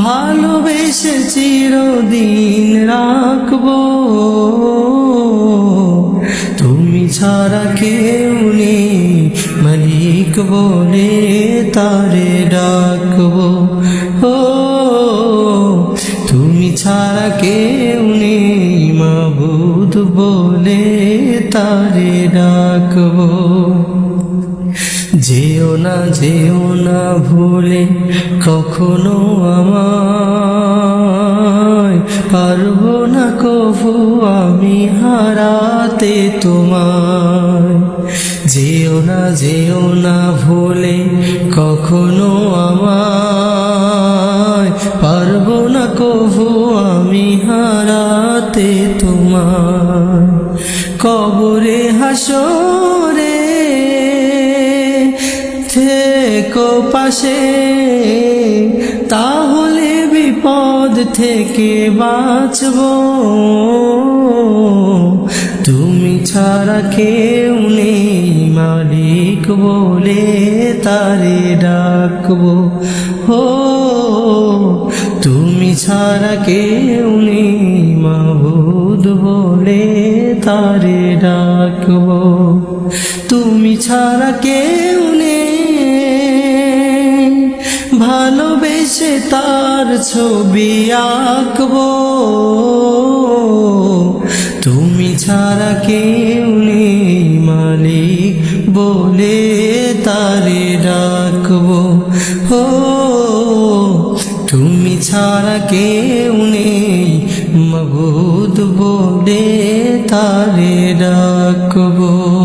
ভালোবেসে চিরদিন রাখব। তুমি ছাড়া কেউ নেই, মালিক বলে তারে ডাকবো। ও, তুমি ছাড়া কেউ নেই, মাবুদ বলে তারে ডাকবো। যেও না যেও না ভুলে কখনো আমায়। পারব না কভু আমি হারাতে তোমায়। যেও না যেও না ভুলে কখনো আমায়। পারব না কভু আমি হারাতে তোমায়। কবরে হাসরে থেকো পাশে, তাহলে বিপদ থেকে বাঁচব। তুমি ছাড়া কেউ নেই, মালিক বলে তারে ডাকবো। হো, তুমি ছাড়া কেউ নেই, মাবুদ বলে তারে ডাকবো। তুমি ছাড়া কেউ ভালোবেসে তার ছবি আঁকবো। তুমি ছাড়া কেউ নেই মালিক বলে তারে ডাকবো। ও, তুমি ছাড়া কেউ নেই মবুদ বলে তারে ডাকবো।